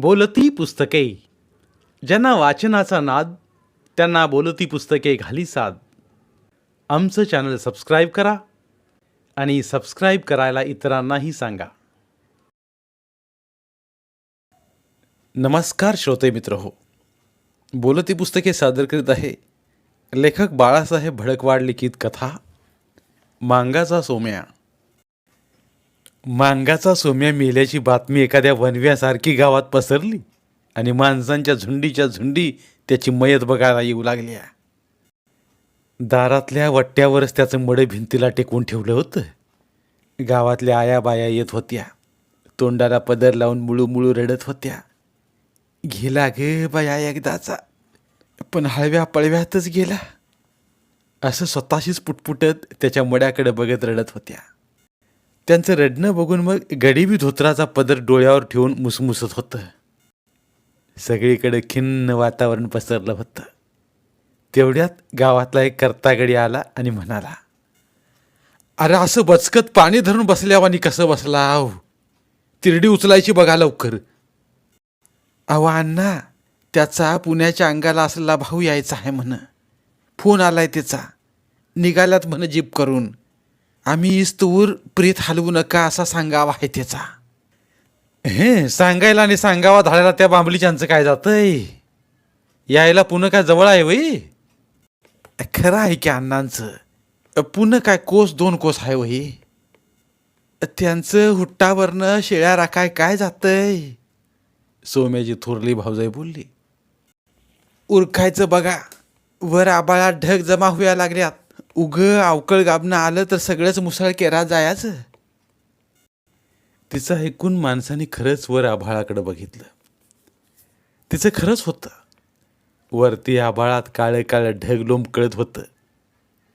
बोलती पुस्तके. ज्यांना वाचनाचा नाद त्यांना बोलती पुस्तके घाली साद. आमचं चॅनल सबस्क्राईब करा आणि सबस्क्राईब करायला इतरांनाही सांगा. नमस्कार श्रोते मित्र हो. बोलती पुस्तके सादर करीत आहे लेखक बाळासाहेब भडकवाड लिखित कथा मांगाचा सोम्या. मांगाचा सोम्या मेल्याची बातमी एखाद्या वनव्यासारखी गावात पसरली आणि माणसांच्या झुंडीच्या झुंडी त्याची मयत बघायला येऊ लागल्या. दारातल्या वट्ट्यावरच त्याचं मड भिंतीला टेकवून ठेवलं होतं. गावातल्या आया बाया येत होत्या. तोंडाला पदर लावून मुळू मुळू रडत होत्या. गेला गे बाया एकदाचा पण हळव्या पळव्यातच गेला. असं स्वतःशीच पुटपुटत त्याच्या मड्याकडे बघत रडत होत्या. त्यांचं रडणं बघून मग गडीबी धोत्राचा पदर डोळ्यावर ठेवून मुसमुसत होतं. सगळीकडे खिन्न वातावरण पसरलं होतं. तेवढ्यात गावातला एक कर्तागडी आला आणि म्हणाला अरे असं बचकत पाणी धरून बसल्यावानी कसं बसला आव तिरडी उचलायची बघा लवकर. अहो अण्णा त्याचा पुण्याच्या अंगाला असलेला भाऊ यायचा आहे म्हण. फोन आलाय त्याचा. निघाल्यात म्हण जीप करून. आम्ही इस्तूर प्रीत हलवू नका असा सांगावा आहे त्याचा. हे सांगायला आणि सांगावा धाडायला त्या बांबलीच्यांचं काय जातंय? यायला पुन्हा काय जवळ आहे वही? खरं आहे की अण्णांचं. पुन्हा काय कोस दोन कोस आहे वही? त्यांचं हुट्टावरनं शेळ्या राखाय काय जातंय? सोम्याची थोरली भाऊजाई बोलली. उरखायचं बघा वर आबाळात ढग जमा व्हायला लागल्यात. उगं अवकळ गाबणं आलं तर सगळंच मुसळ केरा जायचं. तिचं ऐकून माणसाने खरंच वर आभाळाकडे बघितलं. तिचं खरंच होतं. वरती आभाळात काळं काळं ढग लोंबकळत होतं.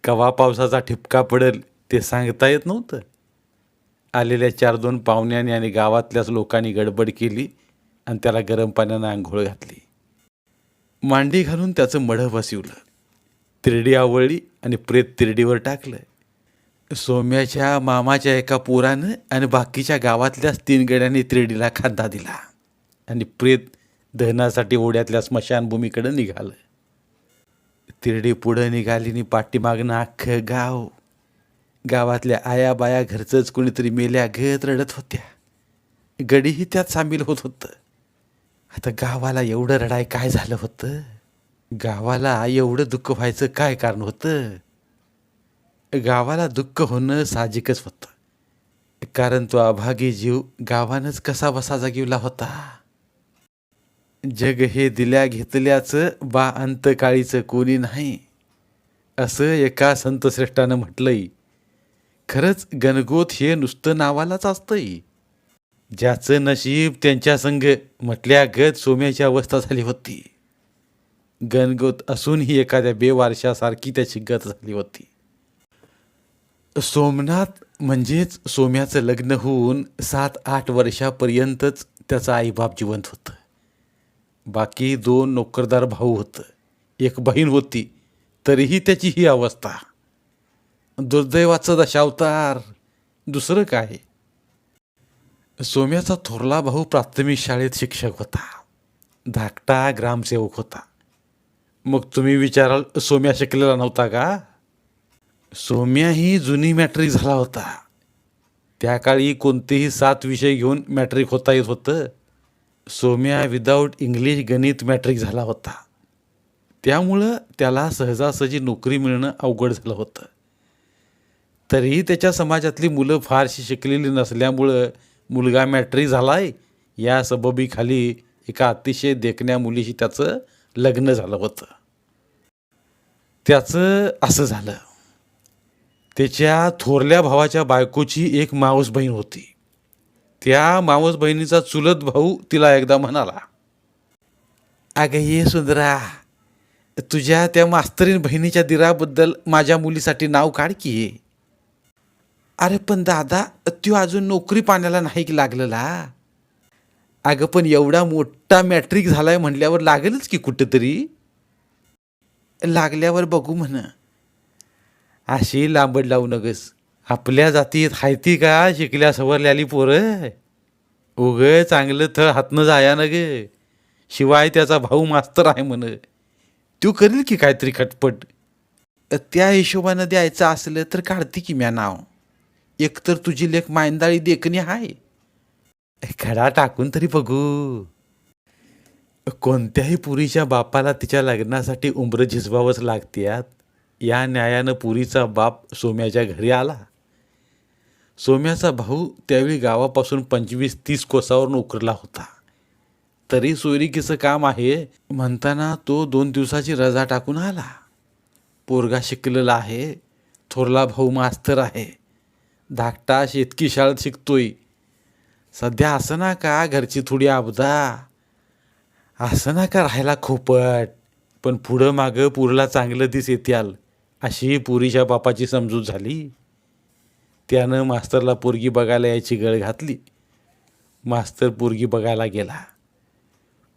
कवा पावसाचा ठिपका पडेल ते सांगता येत नव्हतं. आलेल्या चार दोन पाहुण्यांनी आणि गावातल्याच लोकांनी गडबड केली आणि त्याला गरम पाण्यानं आंघोळ घातली. मांडी घालून त्याचं मढं बसिवलं तिरडी आवळली आणि प्रेत तिरडीवर टाकलं सोम्याच्या मामाच्या एका पोरानं आणि बाकीच्या गावातल्याच तीन गड्यांनी तिरडीला खांदा दिला. आणि प्रेत दहनासाठी ओढ्यातल्या स्मशानभूमीकडे निघालं. तिरडी पुढं निघाली आणि पाठीमागनं अख्खं गाव. गावातल्या आया बाया घरचंच कोणीतरी मेल्या घेत रडत होत्या. गडीही त्यात सामील होत होतं. आता गावाला एवढं रडाय काय झालं होतं? गावाला एवढं दुःख व्हायचं काय कारण होतं? गावाला दुःख होणं साहजिकच होतं. कारण तो अभागी जीव गावानंच कसा बसा जागिवला होता? जग हे दिल्या घेतल्याचं बा अंतकाळीचं कोणी नाही. असं एका संतश्रेष्ठानं म्हटलंय. खरंच गणगोत हे नुसतं नावालाच असतंय. ज्याचं नशीब त्यांच्या संग म्हटल्या गत सोम्याची अवस्था झाली होती. गणगत असूनही एखाद्या बेवारशासारखी त्याची गत झाली होती. सोमनाथ म्हणजेच सोम्याचं लग्न होऊन सात आठ वर्षापर्यंतच त्याचा आईबाप जिवंत होतं. बाकी दोन नोकरदार भाऊ होतं. एक बहीण होती तरीही त्याची ही अवस्था. दुर्दैवाचं दशावतार दुसरं काय? सोम्याचा थोरला भाऊ प्राथमिक शाळेत शिक्षक होता. धाकटा ग्रामसेवक होता. मग तुम्ही विचाराल सोम्या शिकलेला नव्हता का? सोम्या ही जुनी मॅट्रिक झाला होता. त्या काळी कोणतेही सात विषय घेऊन मॅट्रिक होता येत होतं. सोम्या विदाऊट इंग्लिश गणित मॅट्रिक झाला होता. त्यामुळं त्याला सहजासहजी नोकरी मिळणं अवघड झालं होतं. तरीही त्याच्या समाजातली मुलं फारशी शिकलेली नसल्यामुळं मुलगा मॅट्रिक झालाय या सबबीखाली एका अतिशय देखण्या मुलीशी त्याचं लग्न झालं होतं. त्याचं असं झालं. त्याच्या थोरल्या भावाच्या बायकोची एक मावस बहीण होती. त्या मावस बहिणीचा चुलत भाऊ तिला एकदा म्हणाला अगं ये सुंदरा तुझ्या त्या मास्तरीन बहिणीच्या दिराबद्दल माझ्या मुलीसाठी नाव काढ की अरे पण दादा त्यो अजून नोकरी पाण्याला नाही की लागलेला? अगं पण एवढा मोठा मॅट्रिक झालाय म्हटल्यावर लागेलच की कुठेतरी. लागल्यावर बघू म्हण. अशी लांबड लावू नगस. आपल्या जातीत हायती का? शिकल्या सवरल्याली पोरं. उग चांगलं थळ हातनं जाया ना गे शिवाय त्याचा भाऊ मास्तर आहे म्हण. तो करेल की काहीतरी खटपट? त्या हिशोबानं द्यायचं असलं तर काढते की म्या नाव. एकतर तुझी लेख मायंदाळी देखणी आहे खडा टाकून तरी बघू. कोणत्याही पुरीच्या बापाला तिच्या लग्नासाठी उंबर झिजवावंच लागत्यात? या न्यायानं पुरीचा बाप सोम्याच्या घरी आला. सोम्याचा भाऊ त्यावेळी गावापासून पंचवीस तीस कोसावर नोकरला होता. तरी सोयरिकीचं काम आहे म्हणताना तो दोन दिवसाची रजा टाकून आला. पोरगा शिकलेला आहे थोरला भाऊ मास्तर आहे. धाकटा शेतकी शाळेत शिकतोय. सध्या असं ना का घरची थोडी आबदा? असं ना का राहायला खोपट पण पुढं मागं पुरला चांगलं दिस येत्याल. अशी पुरीच्या बापाची समजूत झाली. त्यानं मास्तरला पोरगी बघायला यायची गळ घातली. मास्तर पोरगी बघायला गेला.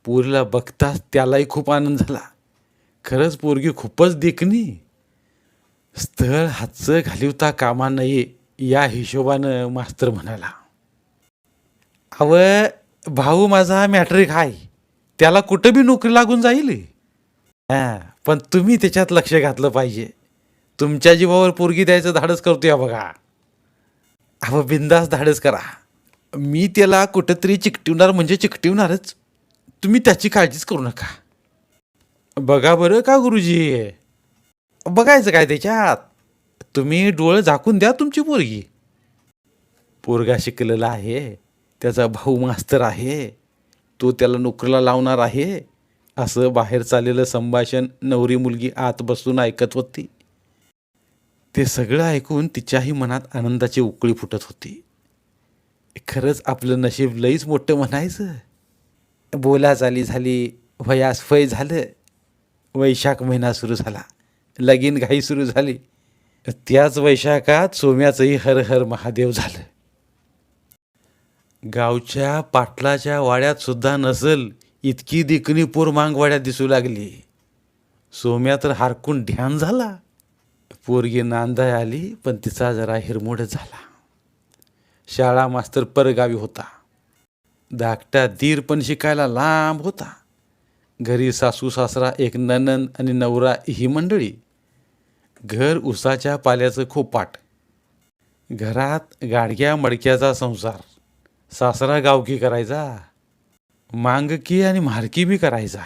पोरीला बघताच त्यालाही खूप आनंद झाला. खरंच पोरगी खूपच देखणी. स्थळ हातचं घालिवता कामा नये या हिशोबानं मास्तर म्हणाला. अव भाऊ माझा मॅट्रिक आहे. त्याला कुठं बी नोकरी लागून जाईल? हां पण तुम्ही त्याच्यात लक्ष घातलं पाहिजे. तुमच्या जीवावर पोरगी द्यायचं धाडस या बघा. अहो बिंदास धाडस करा. मी त्याला कुठंतरी चिकटिवणार म्हणजे चिकटिवणारच. तुम्ही त्याची काळजीच करू नका. बघा बरं का गुरुजी? बघायचं काय त्याच्यात? तुम्ही डोळं झाकून द्या तुमची पोरगी. पोरगा शिकलेला आहे. त्याचा भाऊ मास्तर आहे. तो त्याला नोकरीला लावणार आहे? असं बाहेर चाललेलं संभाषण नवरी मुलगी आत बसून ऐकत होती. ते सगळं ऐकून तिच्याही मनात आनंदाची उकळी फुटत होती. खरंच आपलं नशीब लईच मोठं म्हणायचं. बोला चाली झाली वयास फय झालं. वैशाख महिना सुरू झाला. लगीन घाई सुरू झाली. त्याच वैशाखात सोम्याचंही हर हर महादेव झालं. गावच्या पाटलाच्या वाड्यात सुद्धा नसल इतकी दिकणी पोर मांगवाड्यात दिसू लागली. सोम्या तर हारकून ध्यान झाला. पोरगी नांदाय आली पण तिचा जरा हिरमोड झाला. शाळा मास्तर परगावी होता. धाकटा दीर पण शिकायला लांब होता. घरी सासू सासरा एक ननंद आणि नवरा ही मंडळी. घर उसाच्या पाल्याचं खोपाट घरात गाडग्या मडक्याचा संसार. सासरा गावकी करायचा मांगकी आणि म्हारकी बी करायचा.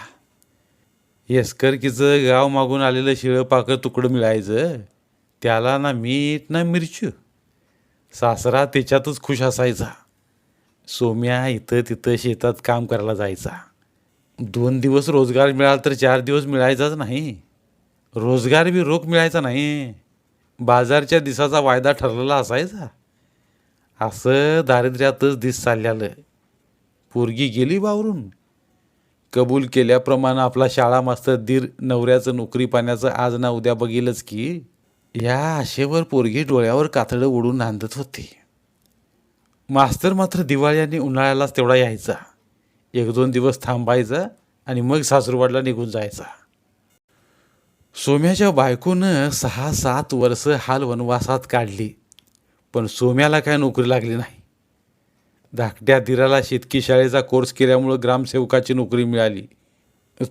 येसकरकीचं गाव मागून आलेलं शिळं पाकं तुकडं मिळायचं त्याला ना मीठ ना मिरची. सासरा त्याच्यातच खुश असायचा. सोम्या इथं तिथं शेतात काम करायला जायचा. दोन दिवस रोजगार मिळाला तर चार दिवस मिळायचाच नाही. रोजगार बी रोख मिळायचा नाही. बाजारच्या दिसाचा वायदा ठरलेला असायचा. असं दारिद्र्यातच दिस चाललेलं पोरगी गेली वावरून. कबूल केल्याप्रमाणे आपला शाळा मास्तर दीर नवऱ्याचं नोकरी पाण्याचं आज ना उद्या बघीलच की या आशेवर पोरगी डोळ्यावर कातडं उडून नांदत होती. मास्तर मात्र दिवाळी आणि उन्हाळ्यालाच तेवढा यायचा. एक दोन दिवस थांबायचा आणि मग सासूरवाडला निघून जायचा. सोम्याच्या बायकोनं सहा सात वर्ष हाल वनवासात काढली. पण सोम्याला काय नोकरी लागली नाही. धाकट्या दिराला शेतकी शाळेचा कोर्स केल्यामुळं ग्रामसेवकाची नोकरी मिळाली.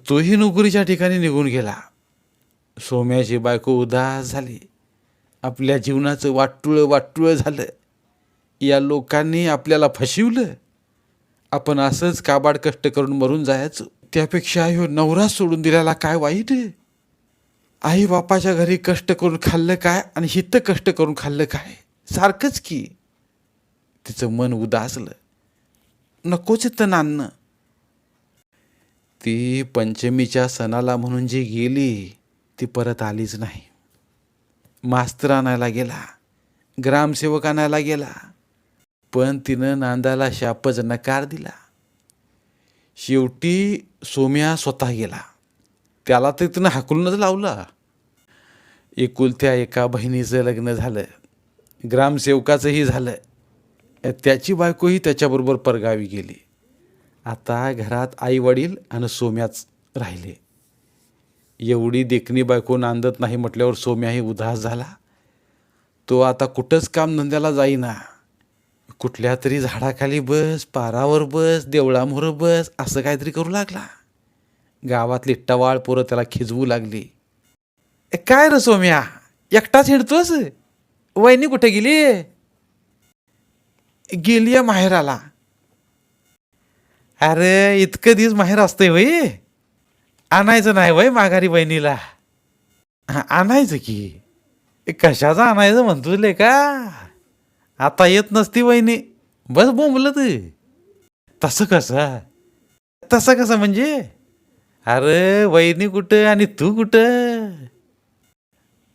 तोही नोकरीच्या ठिकाणी निघून गेला. सोम्याची बायको उदास झाली. आपल्या जीवनाचं वाटुळं वाटुळं झालं. या लोकांनी आपल्याला फसवलं आपण असंच काबाड कष्ट करून मरून जायचं. त्यापेक्षा ह्यो नवरा सोडून दिल्याला काय वाईट? आहे आई बापाच्या घरी कष्ट करून खाल्लं काय आणि हित कष्ट करून खाल्लं काय? सारखंच की तिचं मन उदासलं. नकोच तर नाणं ती पंचमीच्या सणाला म्हणून जी गेली ती परत आलीच नाही. मास्तर आणायला गेला ग्रामसेवक आणायला गेला पण तिनं नांदाला शापच नकार दिला. शेवटी सोम्या स्वतः गेला. त्याला तर तिनं हाकलूनच लावला. एकुलत्या एका बहिणीचं लग्न झालं. ग्रामसेवकाचंही झालं त्याची बायकोही त्याच्याबरोबर परगावी गेली. आता घरात आई वडील आणि सोम्याच राहिले. एवढी देखणी बायको नांदत नाही म्हटल्यावर सोम्याही उदास झाला. तो आता कुठंच काम धंद्याला जाईना. कुठल्या तरी झाडाखाली बस पारावर बस देवळामोर बस असं काहीतरी करू लागला. गावातली टवाळ पोरं त्याला खिजवू लागली. "ए, काय रे सोम्या? एकटाच हिंडतोस? वहिनी कुठे गेली? गेली आहे माहेराला. अरे इतकं दिवस माहेर असतंय वय आणायचं नाही वय माघारी बहिणीला हा, आणायचं की. कशाचं आणायचं म्हणतो ले का? आता येत नसती वहिनी. बस बोंबलं तू तसं कसं? तसं कसं म्हणजे? अरे वहिनी कुठं आणि तू कुठं?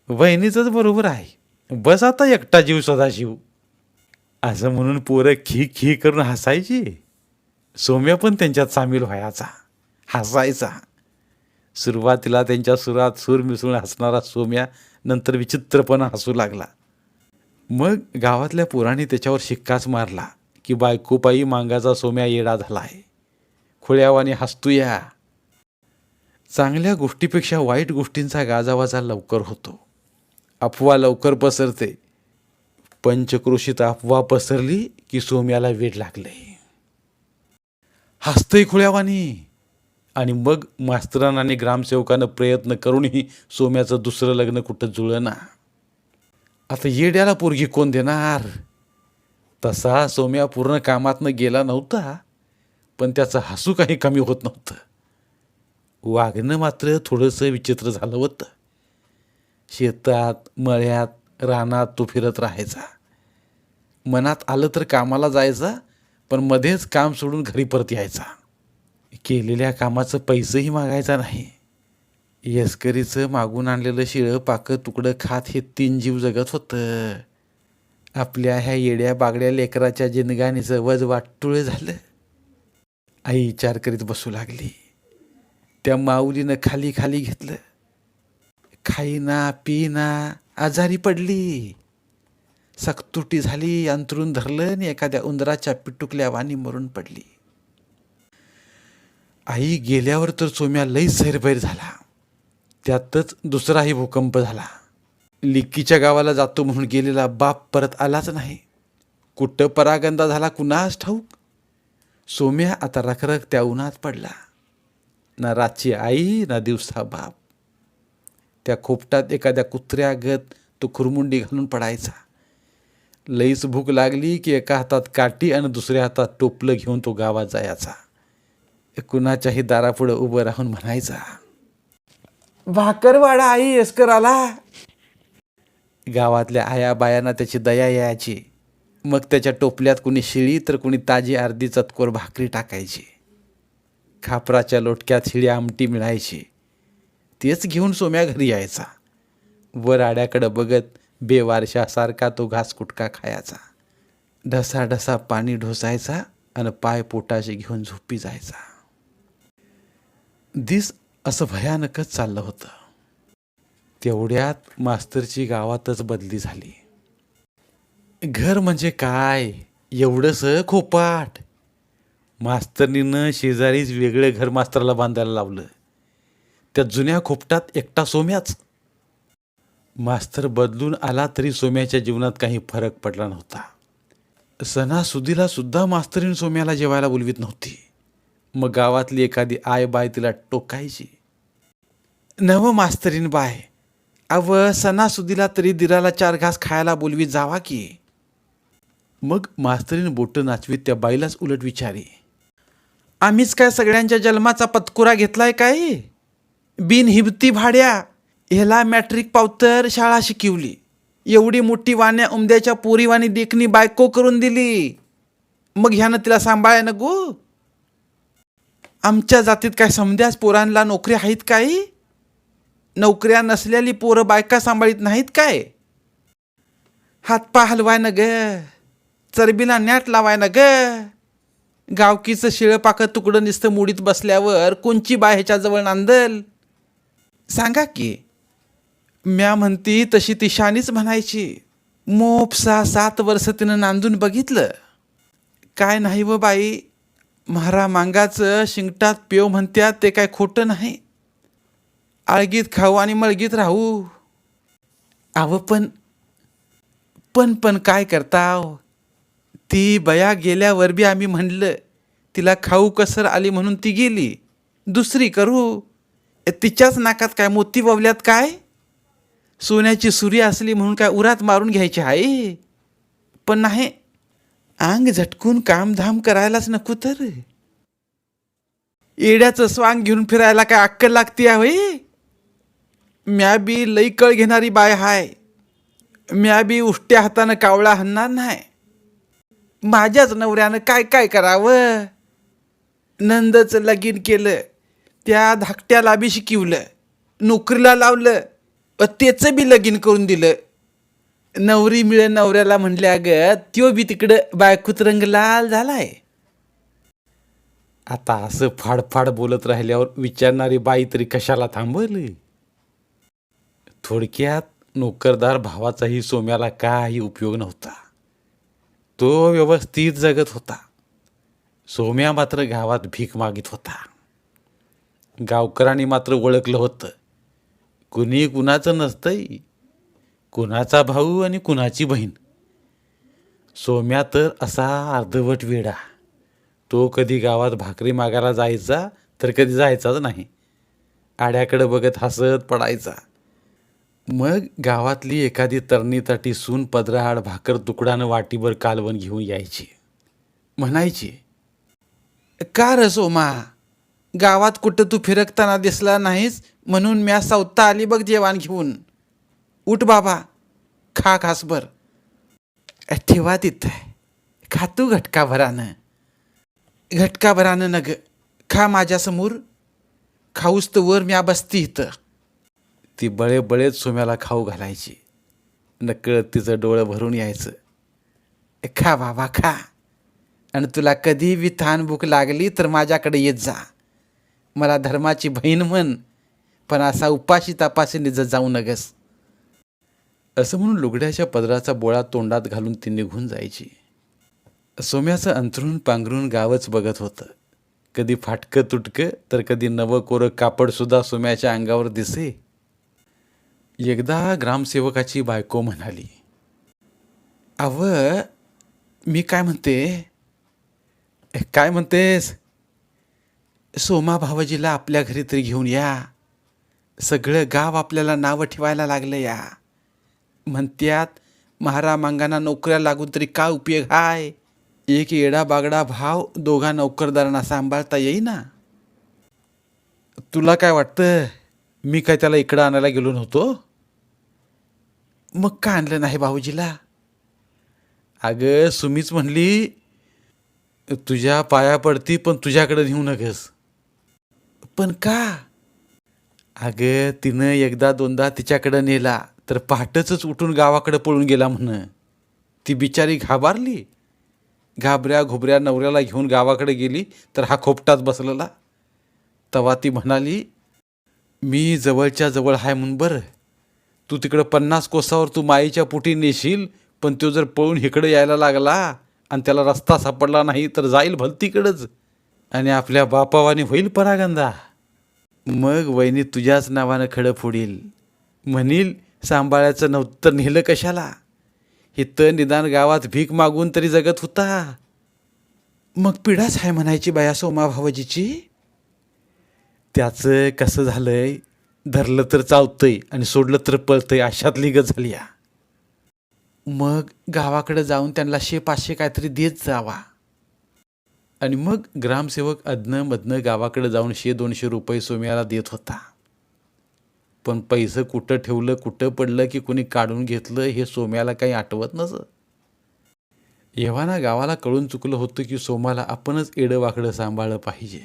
वहिनीचंच बरोबर आहे. बस आता एकटा जीव सदाशिव असं म्हणून पोरं खी खी करून हसायची. सोम्या पण त्यांच्यात सामील व्हायचा. हसायचा. सुरुवातीला त्यांच्या सुरात सूर मिसळून हसणारा सोम्या नंतर विचित्रपणा हसू लागला. मग गावातल्या पोरांनी त्याच्यावर शिक्काच मारला की बायकोपायी मांगाचा सोम्या येडा झाला आहे खुळ्यावाने हसतूया. चांगल्या गोष्टीपेक्षा वाईट गोष्टींचा गाजावाजा लवकर होतो. अफवा लवकर पसरते. पंचक्रोशीत अफवा पसरली की सोम्याला वेड लागले. हसतंय खुळ्यावानी. आणि मग मास्तरानं आणि ग्रामसेवकानं प्रयत्न करूनही सोम्याचं दुसरं लग्न कुठं जुळना. आता येड्याला पोरगी कोण देणार? तसा सोम्या पूर्ण कामातनं गेला नव्हता पण त्याचं हसू काही कमी होत नव्हतं. वागणं मात्र थोडंसं विचित्र झालं होतं. शेतात मळ्यात रानात तो फिरत राहायचा. मनात आलं तर कामाला जायचा पण मध्येच काम सोडून घरी परत यायचा. केलेल्या कामाचं पैसेही मागायचा नाही. येसकरीचं मागून आणलेलं शिळं पाकं तुकडं खात हे तीन जीव जगत होतं. आपल्या ह्या येड्या बागड्या लेकराच्या जिनगाणीचं वज वाटुळं झालं. आई विचार करीत बसू लागली. त्या माऊलीनं खाली खाली घेतलं. खाईना पिना आजारी पडली. सकतुटी झाली अंतरून धरलं आणि एखाद्या उंदराच्या पिटुकल्या वाणी मरून पडली. आई गेल्यावर तर सोम्या लई सैरभैर झाला. त्यातच दुसराही भूकंप झाला. लिक्कीच्या गावाला जातो म्हणून गेलेला बाप परत आलाच नाही. कुठं परागंदा झाला कुणास ठाऊक? सोम्या आता रखरख त्या उन्हात पडला. ना रातची आई ना दिवसा बाप. त्या खोपटात एखाद्या कुत्र्यागत तो खुरमुंडी घालून पडायचा. लईच भूक लागली की एका हातात काठी आणि दुसऱ्या हातात टोपलं घेऊन तो गावात जायचा. कुणाच्याही दारापुढं उभं राहून म्हणायचा भाकरवाडा आई एसकर आला. गावातल्या आया बायांना त्याची दया यायची. मग त्याच्या टोपल्यात कुणी शिळी तर कुणी ताजी अर्धी चतकोर भाकरी टाकायची. खापराच्या लोटक्यात शिळी आमटी मिळायची. तेच घेऊन सोम्या घरी यायचा. वर आड्याकडं बघत बेवारशासारखा तो घास कुटका खायचा. ढसा ढसा पाणी ढोसायचा आणि पाय पोटाशी घेऊन झोपी जायचा. दिस असं भयानकच चाललं होतं. तेवढ्यात मास्तरची गावातच बदली झाली. घर म्हणजे काय? एवढंस खोपाट. मास्तरनीनं शेजारीच वेगळं घर मास्तरला बांधायला लावलं. त्या जुन्या खोपटात एकटा सोम्याच. मास्तर बदलून आला तरी सोम्याच्या जीवनात काही फरक पडला नव्हता. सणासुदीला सुद्धा मास्तरीन सोम्याला जेवायला बोलवीत नव्हती. मग गावातली एखादी आय बाय तिला टोकायची. नव मास्तरीन बाय. अव सणासुदीला तरी दिराला चार घास खायला बोलवीत जावा की. मग मास्तरीन बोटं नाचवीत त्या बाईलाच उलट विचारी. आम्हीच काय सगळ्यांच्या जन्माचा पतकुरा घेतलाय काय? बिनहिबती भाड्या ह्याला मॅट्रिक पावतर शाळा शिकवली. एवढी मोठी वाण्या उमद्याच्या पोरीवाणी देखणी बायको करून दिली. मग ह्यानं तिला सांभाळाय ना गो आमच्या जातीत काय समध्याच पोरांना नोकरी आहेत काय? नोकऱ्या नसलेली पोरं बायका सांभाळीत नाहीत काय? हातपा हलवाय ना ग चरबीला नॅट लावाय ना ग गावकीचं शिळं पाकं तुकडं नुसतं मुडीत बसल्यावर कोणची बाय ह्याच्याजवळ नांदल? सांगा की म्या म्हणती तशी ती शानीच म्हणायची. मोप सहा सात वर्ष तिनं नांदून बघितलं. काय नाही व बाई म्हारा मांगाचं शिंगटात पेव म्हणत्यात ते काय खोटं नाही. आळगीत खाऊ आणि मळगीत राहू. आव पण पण पण काय करताव? ती बया गेल्यावर बी आम्ही म्हणलं तिला खाऊ कसर आली म्हणून ती गेली. दुसरी करू. तिच्याच नाकात काय मोती बावल्यात काय? सोन्याची सुरी असली म्हणून काय उरात मारून घ्यायची आहे पण नाही अंग झटकून कामधाम करायलाच नको तर. येड्याचं स्वांग घेऊन फिरायला काय अक्कल लागते होय? म्या बी लई कळ घेणारी बाय हाय. म्या बी उष्ट्या हातानं कावळा हणणार नाही. माझ्याच नवऱ्यानं काय काय करावं? नंदचं लगीन केलं त्या धाकट्याला बी शिकवलं नोकरीला लावलं व त्याचं बी लगीन करून दिलं. नवरी मिळे नवऱ्याला म्हणल्या ग त्यो बी तिकडं बायकूत रंग लाल झालाय. आता असं फाडफाड बोलत राहिल्यावर विचारणारी बाई तरी कशाला थांबवली? थोडक्यात नोकरदार भावाचाही सोम्याला काही उपयोग नव्हता. तो व्यवस्थित जगत होता. सोम्या मात्र गावात भीक मागित होता. गावकरांनी मात्र ओळखलं होतं. कुणी कुणाचं नसतंय. कुणाचा भाऊ आणि कुणाची बहीण. सोम्या तर असा अर्धवट वेडा. तो कधी गावात भाकरी मागायला जायचा तर कधी जायचाच नाही. आड्याकडं बघत हसत पडायचा. मग गावातली एखादी तरणीताटी सून पदराआड भाकर तुकडानं वाटीभर कालवण घेऊन यायची. म्हणायची का र सोमा गावात कुठं तू फिरकताना दिसला नाहीस म्हणून म्या सावता आली बघ जेवण घेऊन. उठ बाबा खा घासभर. ठेवा तिथं. खा तू घटकाभरानं. घटकाभरानं नग. खा माझ्यासमोर खाऊस तर वर म्या बसती इथं. ती बळे बळेच सोम्याला खाऊ घालायची. नकळत तिचं डोळं भरून यायचं. खा बाबा खा. आणि तुला कधी बी थान भूक लागली तर माझ्याकडे येत जा. मला धर्माची बहीण म्हण पण असा उपाशी तापाशी जर जाऊ नगस. असं म्हणून लुगड्याच्या पदराचा बोळा तोंडात घालून ती निघून जायची. सोम्याचं अंथरून पांघरून गावच बघत होतं. कधी फाटकं तुटकं तर कधी नवं कोरं कापडसुद्धा सोम्याच्या अंगावर दिसे. एकदा ग्रामसेवकाची बायको म्हणाली अव मी काय म्हणते? काय म्हणतेस? सोमा भावजीला आपल्या घरी तरी घेऊन या. सगळं गाव आपल्याला नावं ठेवायला लागलं या. म्हणत्यात महारा मांगाना नोकऱ्या लागून तरी काय उपयोग हाय? एक येडा बागडा भाव दोघा नोकरदारांना सांभाळता येईना. तुला काय वाटतं? मी काय त्याला इकडं आणायला गेलो नव्हतो? मग का आणलं नाही भाऊजीला? अगं सुमीच म्हणली तुझ्या पाया पडती पण तुझ्याकडे नेऊ नकस पण का? अगं तिनं एकदा दोनदा तिच्याकडं नेला तर पहाटचंच उठून गावाकडं पळून गेला म्हण. ती बिचारी घाबरली. घाबऱ्या घुबऱ्या नवऱ्याला घेऊन गावाकडे गेली तर हा खोपटाच बसलेला. तवा ती म्हणाली मी जवळच्या जवळ आहे म्हणून बरं. तू तिकडं पन्नास कोसावर तू माईच्या पोटी नेशील पण तो जर पळून इकडं यायला लागला आणि त्याला रस्ता सापडला नाही तर जाईल भलतीकडंच. आणि आपल्या बापावाने होईल परागंदा. मग वहिनी तुझ्याच नावानं खडं फोडील. म्हणील सांभाळायचं नव्हतं नेलं कशाला? हे तर निदान गावात भीक मागून तरी जगत होता. मग पिढाच आहे म्हणायची बाया सोमा भावजीची? त्याचं कसं झालंय? धरलं तर चावतंय आणि सोडलं तर पळतंय अशातली गत झाली या. मग गावाकडे जाऊन त्यांना शे पाचशे काहीतरी देत जावा. आणि मग ग्रामसेवक अदनमधनं गावाकडे जाऊन शे दोनशे रुपये सोम्याला देत होता. पण पैसे कुठं ठेवलं कुठं पडलं की कुणी काढून घेतलं हे सोम्याला काही आठवत नसं. येव्हाना गावाला कळून चुकलं होतं की सोमाला आपणच एडं वाकडं सांभाळलं पाहिजे.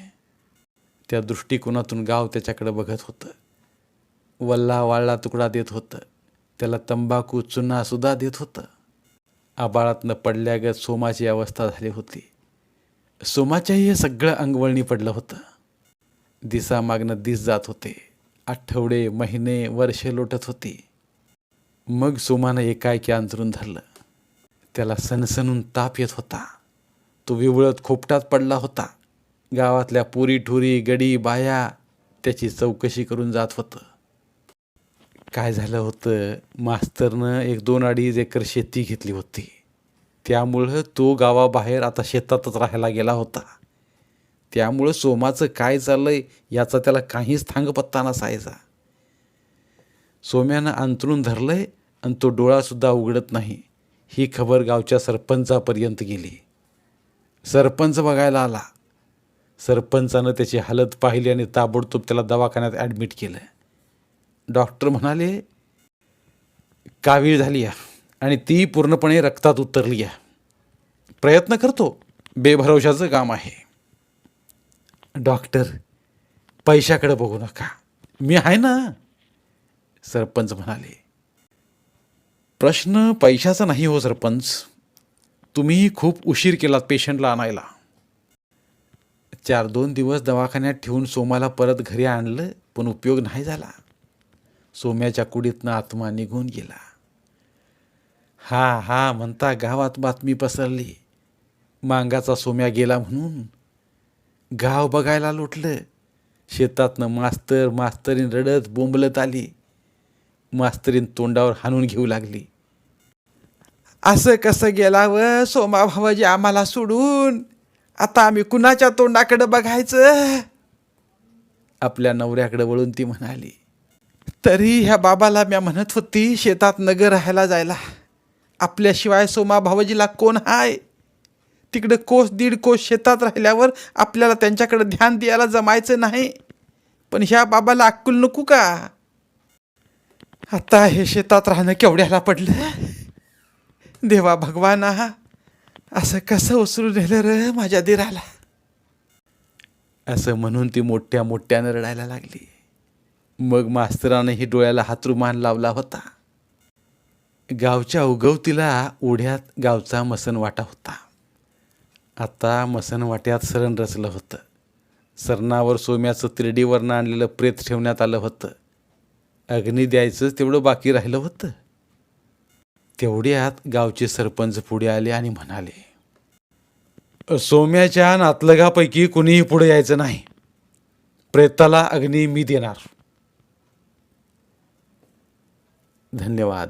त्या दृष्टिकोनातून गाव त्याच्याकडे बघत होतं. वल्ला वाळला तुकडा देत होतं. त्याला तंबाखू चुन्हासुद्धा देत होतं. आबाळातनं पडल्यागत सोमाची अवस्था झाली होती. सोमाच्याही हे सगळं अंगवळणी पडलं होतं. दिसामागनं दिस जात होते. आठवडे महिने वर्षे लोटत होती. मग सोमानं एकाएकी अंतरून धरलं. त्याला सणसणून ताप येत होता. तो विवळत खोपटात पडला होता. गावातल्या पुरी ठुरी गडी बाया त्याची चौकशी करून जात होतं. काय झालं होतं? मास्तरनं एक दोन अडीच एकर शेती घेतली होती. त्यामुळं तो गावाबाहेर आता शेतातच राहायला गेला होता. त्यामुळं सोमाचं काय चाललंय याचा त्याला काहीच थांगपत्ता नसायचा. सोम्यानं अंतरून धरलंय आणि तो डोळासुद्धा उघडत नाही. ही खबर गावच्या सरपंचापर्यंत गेली. सरपंच बघायला आला. सरपंचानं त्याची हालत पाहिली आणि ताबडतोब त्याला दवाखान्यात ॲडमिट केलं. डॉक्टर म्हणाले कावीळ झाली या. आणि ती पूर्णपणे रक्तात उतरली आहे. प्रयत्न करतो. बेभरवशाचं काम आहे. डॉक्टर पैशाकडे बघू नका. मी आहे ना? सरपंच म्हणाले. प्रश्न पैशाचा नाही हो सरपंच. तुम्ही खूप उशीर केलात पेशंटला आणायला. चार दोन दिवस दवाखान्यात ठेवून सोमाला परत घरी आणलं पण उपयोग नाही झाला. सोम्याच्या कुडीतनं आत्मा निघून गेला. हा हा म्हणता गावात बातमी पसरली. मांगाचा सोम्या गेला म्हणून. गाव बघायला लोटलं. शेतातनं मास्तर मास्तरीन रडत बोंबलत आली. मास्तरीन तोंडावर हाणून घेऊ लागली. असं कसं गेला व सोमा भावाजी आम्हाला सोडून? आता आम्ही कुणाच्या तोंडाकडे बघायचं? आपल्या नवऱ्याकडे वळून ती म्हणाली तरी ह्या बाबाला म्या म्हणत होती शेतात नगर राहायला जायला. आपल्याशिवाय सोमा भावाजीला कोण हाय? तिकडं कोस दीड कोस शेतात राहिल्यावर आपल्याला त्यांच्याकडे ध्यान द्यायला जमायचं नाही. पण ह्या बाबाला अक्कल नको का? आता हे शेतात राहणं केवढ्याला पडलं? देवा भगवान असं कसं उसरू नेलं र माझ्या दिराला? असं म्हणून ती मोठ्या मोठ्यानं रडायला लागली. मग मास्तरानेही डोळ्याला हातरुमान लावला होता. गावच्या उगवतीला ओढ्यात गावचा मसन वाटा होता. आता मसन वाट्यात सरण रचलं होतं. सरणावर सोम्याचं तिरडीवरनं आणलेलं प्रेत ठेवण्यात आलं होतं. अग्नी द्यायचं तेवढं बाकी राहिलं होतं. तेवढ्यात गावचे सरपंच पुढे आले आणि म्हणाले सोम्याच्या नातलगापैकी कुणीही पुढे यायचं नाही. प्रेताला अग्नी मी देणार. धन्यवाद.